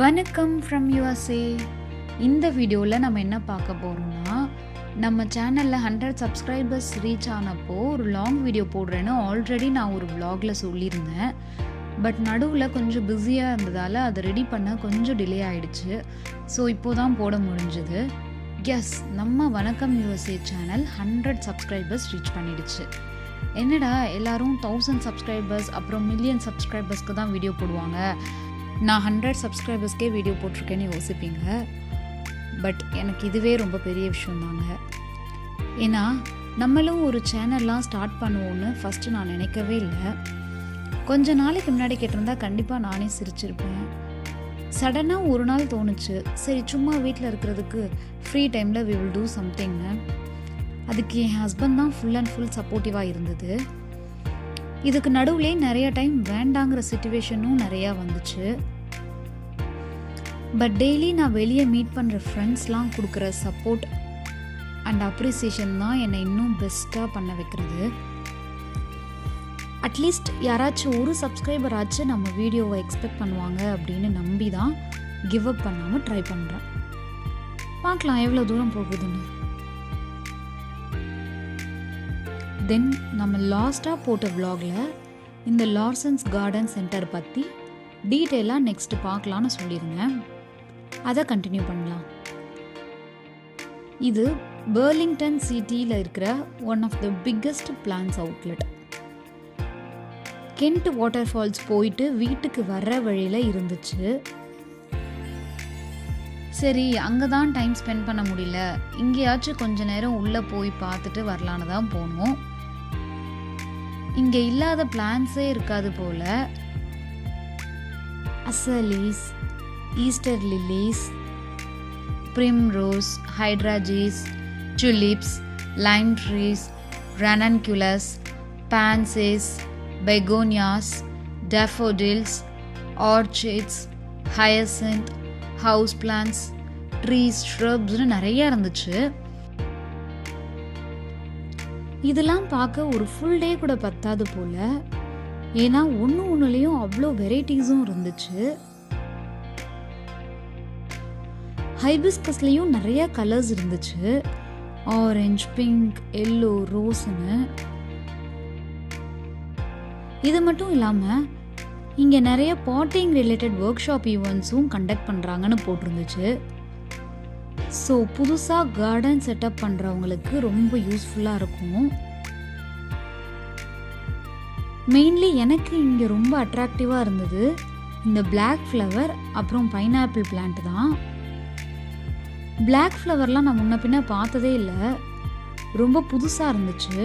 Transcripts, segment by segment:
வணக்கம் from USA இந்த வீடியோவில் நம்ம என்ன பார்க்க போகிறோம்னா நம்ம சேனலில் ஹண்ட்ரட் சப்ஸ்கிரைபர்ஸ் ரீச் ஆனப்போ ஒரு லாங் வீடியோ போடுறேன்னு ஆல்ரெடி நான் ஒரு ப்ளாகில் சொல்லியிருந்தேன். பட் நடுவில் கொஞ்சம் பிஸியாக இருந்ததால் அதை ரெடி பண்ண கொஞ்சம் டிலே ஆகிடுச்சு ஸோ இப்போ தான் போட முடிஞ்சுது. எஸ் நம்ம வணக்கம் USA channel hundred subscribers reach பண்ணிடுச்சு. என்னடா எல்லாரும் தௌசண்ட் சப்ஸ்கிரைபர்ஸ் அப்புறம் மில்லியன் சப்ஸ்கிரைபர்ஸ்க்கு தான் வீடியோ போடுவாங்க? நான் ஹண்ட்ரட் சப்ஸ்கிரைபர்ஸ்க்கே வீடியோ போட்டிருக்கேன்னு யோசிப்பீங்க. பட் எனக்கு இதுவே ரொம்ப பெரிய விஷயம் தாங்க. ஏன்னா நம்மளும் ஒரு சேனல்லாம் ஸ்டார்ட் பண்ணுவோன்னு ஃபஸ்ட்டு நான் நினைக்கவே இல்லை. கொஞ்ச நாளைக்கு முன்னாடி கேட்டிருந்தா கண்டிப்பாக நானே சிரிச்சிருப்பேன். சடனாக ஒரு நாள் தோணுச்சு. சரி சும்மா வீட்டில் இருக்கிறதுக்கு ஃப்ரீ டைமில் வி வில் டூ சம்திங்னு அதுக்கு என் ஹஸ்பண்ட் தான் ஃபுல் அண்ட் ஃபுல் சப்போர்ட்டிவாக இருந்தது. இதுக்கு நடுவுலே நிறைய டைம் வேண்டாங்கிற சுச்சுவேஷனும் நிறையா வந்துச்சு. பட் டெய்லி நான் வெளியே மீட் பண்ணுற ஃப்ரெண்ட்ஸ்லாம் கொடுக்குற சப்போர்ட் அண்ட் அப்ரிசியேஷன் தான் என்னை இன்னும் பெஸ்ட்டாக பண்ண வைக்கிறது. அட்லீஸ்ட் யாராச்சும் ஒரு சப்ஸ்கிரைபர் ஆச்சு நம்ம வீடியோவை எக்ஸ்பெக்ட் பண்ணுவாங்க அப்படின்னு நம்பி தான் கிவ் அப் பண்ணாமல் ட்ரை பண்ணுறேன் பார்க்கலாம் எவ்வளோ தூரம் போகுதுன்னு. தென் நம்ம லாஸ்ட்டாக போட்ட விலாகில் இந்த லார்சன்ஸ் கார்டன் சென்டர் பற்றி டீட்டெயிலாக நெக்ஸ்ட்டு பார்க்கலான்னு சொல்லியிருந்தேன் அதை கண்டினியூ பண்ணலாம். இது பெர்லிங்டன் சிட்டியில் இருக்கிற one of the biggest plants outlet Kent water falls போயிட்டு வீட்டுக்கு வர்ற வழியில் இருந்துச்சு. சரி அங்கே தான் டைம் ஸ்பெண்ட் பண்ண முடியல. இங்கேயாச்சும் கொஞ்ச நேரம் உள்ளே போய் பார்த்துட்டு வரலான்னு தான் போனோம். இங்கே இல்லாத பிளான்ஸே இருக்காது போல azaleas Easter lilies primrose hydrangeas tulips lime trees ranunculus pansies begonias daffodils orchids hyacinth house plants trees ஷ்ரப்ஸ்னு நிறையா இருந்துச்சு இதெல்லாம் பார்க்க ஒரு ஃபுல் டே கூட பத்தாது போல. ஏன்னா ஒன்று ஒன்றுலேயும் அவ்வளோ வெரைட்டிஸும் இருந்துச்சு. ஹைபிஸ்கஸ்லேயும் நிறைய கலர்ஸ் இருந்துச்சு. ஆரஞ்ச் பிங்க் எல்லோ ரோஸ்னு இது மட்டும் இல்லாமல் இங்கே நிறைய பாட்டிங் ரிலேட்டட் ஒர்க் ஷாப் ஈவெண்ட்ஸும் கண்டக்ட் பண்ணுறாங்கன்னு போட்டிருந்துச்சு. ஸோ புதுசாக கார்டன் செட்டப் பண்ணுறவங்களுக்கு ரொம்ப யூஸ்ஃபுல்லாக இருக்கும். மெயின்லி எனக்கு இங்கே ரொம்ப அட்ராக்டிவாக இருந்தது இந்த பிளாக் ஃப்ளவர் அப்புறம் பைனாப்பிள் பிளான்ட் தான். பிளாக் ஃப்ளவர்லாம் நான் முன்ன பின்ன பார்த்ததே இல்லை. ரொம்ப புதுசாக இருந்துச்சு.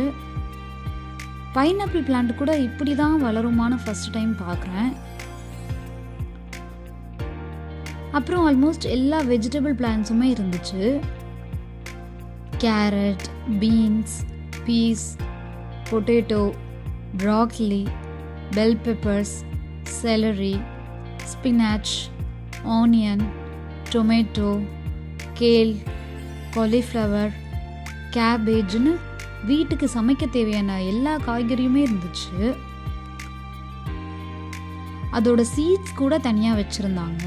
பைனாப்பிள் பிளான்ட் கூட இப்படி தான் வளருமான்னு ஃபஸ்ட் டைம் பார்க்குறேன். அப்புறம் ஆல்மோஸ்ட் எல்லா வெஜிடபிள் பிளான்ஸுமே இருந்துச்சு. Carrot beans peas potato broccoli bell peppers celery spinach onion tomato kale cauliflower கேபேஜ்னு வீட்டுக்கு சமைக்க தேவையான எல்லா காய்கறியுமே இருந்துச்சு. அதோட சீட்ஸ் கூட தனியாக வச்சுருந்தாங்க.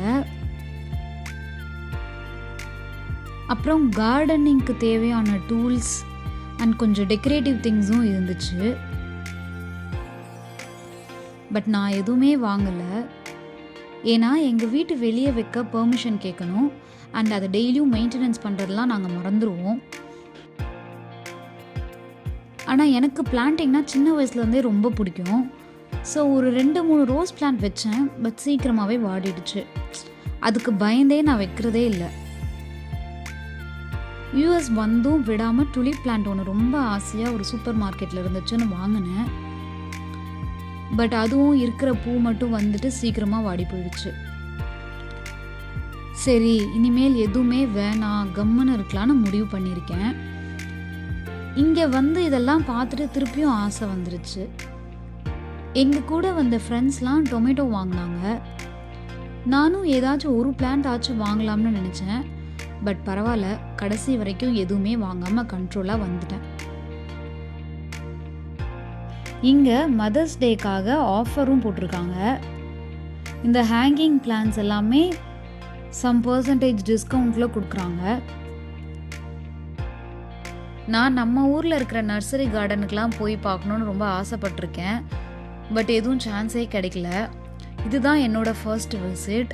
அப்புறம் கார்டனிங்க்கு தேவையான டூல்ஸ் அண்ட் கொஞ்சம் டெக்கரேட்டிவ் திங்ஸும் இருந்துச்சு. பட் நான் எதுவுமே வாங்கலை. ஏன்னா எங்கள் வீட்டு வெளியே வைக்க பெர்மிஷன் கேட்கணும் அண்ட் அதை டெய்லியும் மெயின்டெனன்ஸ் பண்ணுறதெல்லாம் நாங்கள் மறந்துடுவோம் ஆனால் எனக்கு பிளான்டிங்னா சின்ன வயசுலேருந்தே ரொம்ப பிடிக்கும். ஸோ ஒரு ரெண்டு மூணு ரோஸ் பிளான்ட் வச்சேன். பட் சீக்கிரமாகவே வாடிடுச்சு. அதுக்கு பயந்தே நான் வைக்கிறதே இல்லை. யூஎஸ் வந்தும் விடாமல் டுலிப் பிளான்ட் ஒன்று ரொம்ப ஆசையாக ஒரு சூப்பர் மார்க்கெட்டில் இருந்துச்சுன்னு வாங்கினேன். பட் அதுவும் இருக்கிற பூ மட்டும் வந்துட்டு சீக்கிரமாக வாடி போயிடுச்சு. சரி இனிமேல் எதுவுமே வேணாம் கம்முன்னு இருக்கலான்னு முடிவு பண்ணியிருக்கேன். இங்கே வந்து இதெல்லாம் பார்த்துட்டு திருப்பியும் ஆசை வந்துருச்சு. எங்கள் கூட வந்த ஃப்ரெண்ட்ஸ்லாம் டொமேட்டோ வாங்கினாங்க. நானும் ஏதாச்சும் ஒரு பிளான்ட் ஆச்சும் வாங்கலாம்னு நினச்சேன். பட் பரவாயில்ல கடைசி வரைக்கும் எதுவுமே வாங்காமல் கண்ட்ரோலாக வந்துட்டேன். இங்கே மதர்ஸ் டேக்காக ஆஃபரும் போட்டிருக்காங்க. இந்த ஹேங்கிங் பிளான்ஸ் எல்லாமே சம் பர்சன்டேஜ் டிஸ்கவுண்ட்டில் கொடுக்குறாங்க. நான் நம்ம ஊரில் இருக்கிற நர்சரி கார்டனுக்கெலாம் போய் பார்க்கணுன்னு ரொம்ப ஆசைப்பட்டிருக்கேன். பட் எதுவும் சான்ஸே கிடைக்கல. இதுதான் என்னோடய ஃபர்ஸ்ட் விசிட்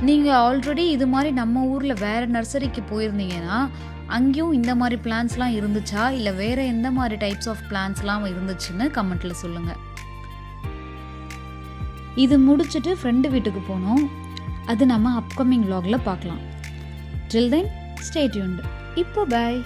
நீங்கள் ஆல்ரெடி இது மாதிரி நம்ம ஊரில் வேறு நர்சரிக்கு போயிருந்தீங்கன்னா அங்கேயும் இந்த மாதிரி பிளான்ஸ்லாம் இருந்துச்சா? இல்லை வேறு எந்த மாதிரி டைப்ஸ் ஆஃப் பிளான்ஸ்லாம் இருந்துச்சுன்னு கமெண்ட்டில் சொல்லுங்கள் இது முடிச்சுட்டு ஃப்ரெண்டு வீட்டுக்கு போனோம். அது நம்ம அப்கமிங் vlogல பார்க்கலாம். டில் தென் ஸ்டே இப்போ பாய்